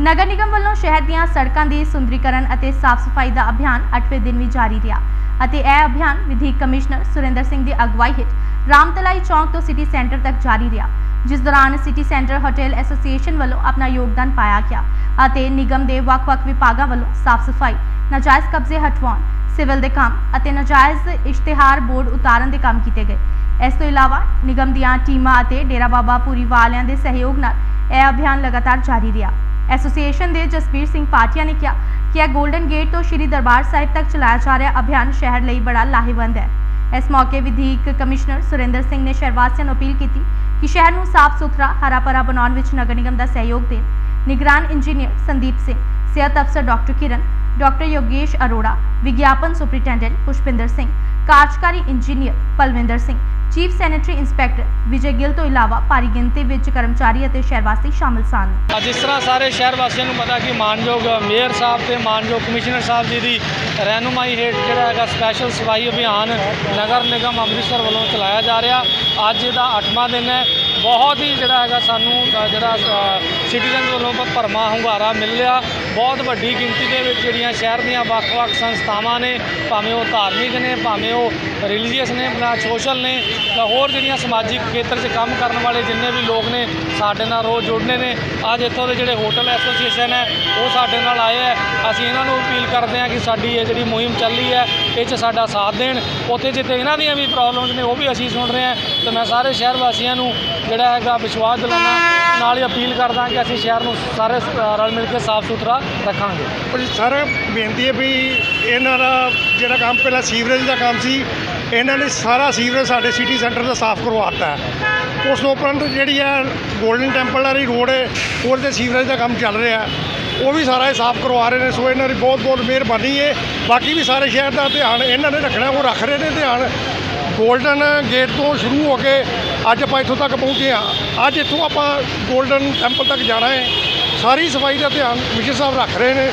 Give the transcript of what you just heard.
ਨਗਰ ਨਿਗਮ ਵੱਲੋਂ ਸ਼ਹਿਰ ਦੀਆਂ ਸੜਕਾਂ ਦੀ ਸੁੰਦਰੀਕਰਨ ਅਤੇ ਸਾਫ਼ ਸਫ਼ਾਈ ਦਾ ਅਭਿਆਨ 8ਵੇਂ ਦਿਨ ਵੀ ਜਾਰੀ ਰਿਹਾ ਅਤੇ ਇਹ ਅਭਿਆਨ ਵਿਧੀ ਕਮਿਸ਼ਨਰ ਸੁਰਿੰਦਰ ਸਿੰਘ ਦੀ ਅਗਵਾਈ ਹੇਠ ਰਾਮਤਲਾਈ ਚੌਂਕ ਤੋਂ ਸਿਟੀ ਸੈਂਟਰ ਤੱਕ ਜਾਰੀ ਰਿਹਾ, ਜਿਸ ਦੌਰਾਨ ਸਿਟੀ ਸੈਂਟਰ ਹੋਟਲ ਐਸੋਸੀਏਸ਼ਨ ਵੱਲੋਂ ਆਪਣਾ ਯੋਗਦਾਨ ਪਾਇਆ ਗਿਆ ਅਤੇ ਨਿਗਮ ਦੇ ਵੱਖ-ਵੱਖ ਵਿਭਾਗਾਂ ਵੱਲੋਂ ਸਾਫ਼ ਸਫ਼ਾਈ, ਨਾਜਾਇਜ਼ ਕਬਜ਼ੇ ਹਟਵਾਉਣ, ਸਿਵਲ ਦੇ ਕੰਮ ਅਤੇ ਨਾਜਾਇਜ਼ ਇਸ਼ਤਿਹਾਰ ਬੋਰਡ ਉਤਾਰਨ ਦੇ ਕੰਮ ਕੀਤੇ ਗਏ। ਇਸ ਤੋਂ ਇਲਾਵਾ ਨਿਗਮ ਦੀਆਂ ਟੀਮਾਂ ਅਤੇ ਡੇਰਾ ਬਾਬਾ ਪੂਰੀ ਵਾਲਿਆਂ ਦੇ ਸਹਿਯੋਗ ਨਾਲ ਇਹ ਅਭਿਆਨ ਲਗਾਤਾਰ ਜਾਰੀ ਰਿਹਾ। ਐਸੋਸੀਏਸ਼ਨ ਦੇ ਜਸਬੀਰ ਸਿੰਘ ਪਾਟਿਆ ਨੇ ਕਿਹਾ ਕਿ ਇਹ 골ਡਨ ਗੇਟ ਤੋਂ ਸ਼੍ਰੀ ਦਰਬਾਰ ਸਾਹਿਬ ਤੱਕ ਚਲਾਇਆ ਜਾ ਰਿਹਾ ਅਭਿਆਨ ਸ਼ਹਿਰ ਲਈ ਬੜਾ ਲਾਹੇਵੰਦ ਹੈ। ਇਸ ਮੌਕੇ ਵਿਧੀਕ ਕਮਿਸ਼ਨਰ ਸੁਰਿੰਦਰ ਸਿੰਘ ਨੇ ਸ਼ਹਿਰ ਵਾਸੀਆਂ ਨੂੰ ਅਪੀਲ ਕੀਤੀ ਕਿ ਸ਼ਹਿਰ ਨੂੰ ਸਾਫ਼ ਸੁਥਰਾ ਹਰਾ ਭਰਾ ਬਣਾਉਣ ਵਿੱਚ ਨਗਰ ਨਿਗਮ ਦਾ ਸਹਿਯੋਗ ਦੇਣ। ਨਿਗਰਾਨ ਇੰਜੀਨੀਅਰ ਸੰਦੀਪ ਸਿੰਘ, ਸਿਹਤ ਅਫਸਰ ਡਾਕਟਰ ਕਿਰਨ, ਡਾਕਟਰ ਯੋਗੇਸ਼ ਅਰੋੜਾ, ਵਿਗਿਆਪਨ ਸੁਪਰੀਟੈਂਡੈਂਟ ਪੁਸ਼ਪਿੰਦਰ ਸਿੰਘ, ਕਾਰਜਕਾਰੀ engineer Palwinder Singh chief sanitary inspector Vijay Gill ਤੋਂ ਇਲਾਵਾ ਭਾਰੀ ਗਿਣਤੀ ਵਿੱਚ ਕਰਮਚਾਰੀ ਅਤੇ ਸ਼ਹਿਰ ਵਾਸੀ ਸ਼ਾਮਲ ਸਨ। ਜਿਸ ਤਰ੍ਹਾਂ ਸਾਰੇ ਸ਼ਹਿਰ ਵਾਸੀਆਂ ਨੂੰ ਪਤਾ ਕਿ ਮਾਨਯੋਗ ਮੇਅਰ ਸਾਹਿਬ ਤੇ ਮਾਨਯੋਗ ਕਮਿਸ਼ਨਰ ਸਾਹਿਬ ਜੀ ਦੀ ਰਹਿਨੁਮਾਈ ਹੇਠ ਜਿਹੜਾ ਹੈਗਾ ਸਪੈਸ਼ਲ ਸਫ਼ਾਈ ਅਭਿਆਨ ਨਗਰ ਨਿਗਮ ਅੰਮ੍ਰਿਤਸਰ ਵੱਲੋਂ ਚਲਾਇਆ ਜਾ ਰਿਹਾ। ਅੱਜ ਇਹਦਾ 8ਵਾਂ ਦਿਨ ਹੈ। ਬਹੁਤ ਹੀ ਜਿਹੜਾ ਹੈਗਾ ਸਾਨੂੰ ਜਿਹੜਾ ਸਿਟੀਜ਼ਨ ਵੱਲੋਂ ਭ- ਭਰਮਾ ਹੁੰਗਾਰਾ ਮਿਲ ਰਿਹਾ। ਬਹੁਤ ਵੱਡੀ ਗਿਣਤੀ ਦੇ ਵਿੱਚ ਜਿਹੜੀਆਂ ਸ਼ਹਿਰ ਦੀਆਂ ਵੱਖ-ਵੱਖ ਸੰਸਥਾਵਾਂ ਨੇ, ਭਾਵੇਂ ਉਹ ਧਾਰਮਿਕ ਨੇ, ਭਾਵੇਂ ਉਹ ਰਿਲੀਜੀਅਸ ਨੇ ਜਾਂ ਸੋਸ਼ਲ ਨੇ ਜਾਂ ਹੋਰ ਜਿਹੜੀਆਂ ਸਮਾਜਿਕ ਖੇਤਰ 'ਚ ਕੰਮ ਕਰਨ ਵਾਲੇ ਜਿੰਨੇ ਵੀ ਲੋਕ ਨੇ, ਸਾਡੇ ਨਾਲ ਰੋਜ਼ ਜੁੜਨੇ ਨੇ। ਅੱਜ ਇੱਥੋਂ ਦੇ ਜਿਹੜੇ ਹੋਟਲ ਐਸੋਸੀਏਸ਼ਨ ਹੈ, ਉਹ ਸਾਡੇ ਨਾਲ ਆਏ ਹੈ। ਅਸੀਂ ਇਹਨਾਂ ਨੂੰ ਅਪੀਲ ਕਰਦੇ ਹਾਂ ਕਿ ਸਾਡੀ ਇਹ ਜਿਹੜੀ ਮੁਹਿੰਮ ਚੱਲੀ ਹੈ, ਇਹ 'ਚ ਸਾਡਾ ਸਾਥ ਦੇਣ। ਉੱਥੇ ਜਿੱਥੇ ਇਹਨਾਂ ਦੀਆਂ ਵੀ ਪ੍ਰੋਬਲਮਸ ਨੇ, ਉਹ ਵੀ ਅਸੀਂ ਸੁਣ ਰਹੇ ਹਾਂ। ਤੇ ਮੈਂ ਸਾਰੇ ਸ਼ਹਿਰ ਵਾਸੀਆਂ ਨੂੰ ਜਿਹੜਾ ਹੈਗਾ ਵਿਸ਼ਵਾਸ ਦਿਲਾਉਣਾ ਨਾਲ ਹੀ ਅਪੀਲ ਕਰਦਾ ਕਿ ਅਸੀਂ ਸ਼ਹਿਰ ਨੂੰ ਸਾਰੇ ਰਲ ਮਿਲ ਕੇ ਸਾਫ਼ ਸੁਥਰਾ ਰੱਖਾਂਗੇ। ਪਰ ਸਰ, ਬੇਨਤੀ ਹੈ ਵੀ ਇਹਨਾਂ ਦਾ ਜਿਹੜਾ ਕੰਮ ਪਹਿਲਾਂ ਸੀਵਰੇਜ ਦਾ ਕੰਮ ਸੀ, ਇਹਨਾਂ ਨੇ ਸਾਰਾ ਸੀਵਰੇਜ ਸਾਡੇ ਸਿਟੀ ਸੈਂਟਰ ਦਾ ਸਾਫ਼ ਕਰਵਾਤਾ ਉਸ ਤੋਂ ਉਪਰੰਤ ਜਿਹੜੀ ਹੈ ਗੋਲਡਨ ਟੈਂਪਲ ਵਾਲੀ ਰੋਡ ਹੈ, ਉਹਦੇ ਸੀਵਰੇਜ ਦਾ ਕੰਮ ਚੱਲ ਰਿਹਾ ਉਹ ਵੀ ਸਾਰਾ ਸਾਫ਼ ਕਰਵਾ ਰਹੇ ਨੇ, ਸੋ ਇਹਨਾਂ ਦੀ ਬਹੁਤ ਬਹੁਤ ਮਿਹਰਬਾਨੀ ਹੈ। ਬਾਕੀ ਵੀ ਸਾਰੇ ਸ਼ਹਿਰ ਦਾ ਧਿਆਨ ਇਹਨਾਂ ਨੇ ਰੱਖਣਾ, ਉਹ ਰੱਖ ਰਹੇ ਨੇ ਧਿਆਨ। ਗੋਲਡਨ ਗੇਟ ਤੋਂ ਸ਼ੁਰੂ ਹੋ ਕੇ ਅੱਜ ਆਪਾਂ ਇੱਥੋਂ ਤੱਕ ਪਹੁੰਚੇ ਆ ਅੱਜ ਇੱਥੋਂ ਆਪਾਂ ਗੋਲਡਨ ਟੈਂਪਲ ਤੱਕ ਜਾਣਾ ਹੈ। ਸਾਰੀ ਸਫ਼ਾਈ ਦਾ ਧਿਆਨ ਕਮਿਸ਼ਨਰ ਸਾਹਿਬ ਰੱਖ ਰਹੇ ਨੇ।